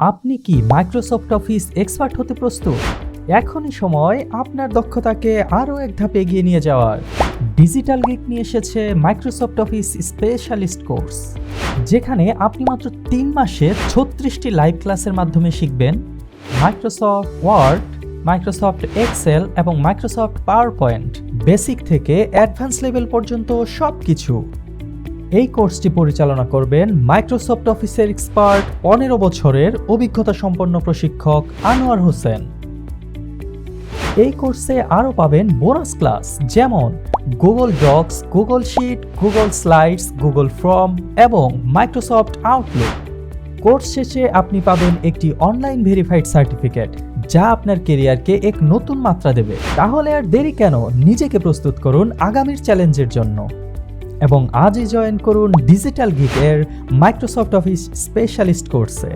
আপনি কি Microsoft office expert হতে প্রস্তুত? এখনই সময় আপনার দক্ষতাকে আরও এক ধাপ এগিয়ে নিয়ে যাওয়ার। ডিজিটাল গিক নিয়ে এসেছে মাইক্রোসফট অফিস স্পেশালিস্ট কোর্স যেখানে আপনি মাত্র তিন মাসে ছত্রিশটি লাইভ ক্লাসের মাধ্যমে শিখবেন। মাইক্রোসফট ওয়ার্ড মাইক্রোসফট এক্সেল এবং মাইক্রোসফট পাওয়ার পয়েন্ট বেসিক থেকে অ্যাডভান্স লেভেল পর্যন্ত সব কিছু এই কোর্সটি পরিচালনা করবেন মাইক্রোসফট অফিসের এক্সপার্ট পনেরো বছরের অভিজ্ঞতা সম্পন্ন প্রশিক্ষক আনোয়ার হোসেন। এই কোর্সে আরও পাবেন বোনাস ক্লাস, যেমন Google Docs Google Sheet Google Slides Google Form এবং মাইক্রোসফট আউটলুক কোর্স শেষে আপনি পাবেন একটি অনলাইন ভেরিফাইড সার্টিফিকেট, যা আপনার কেরিয়ারকে এক নতুন মাত্রা দেবে। তাহলে আর দেরি কেন? নিজেকে প্রস্তুত করুন আগামীর চ্যালেঞ্জের জন্য। এবং আজই জয়েন করুন ডিজিটাল গিকের মাইক্রোসফট অফিস স্পেশালিস্ট কোর্সে।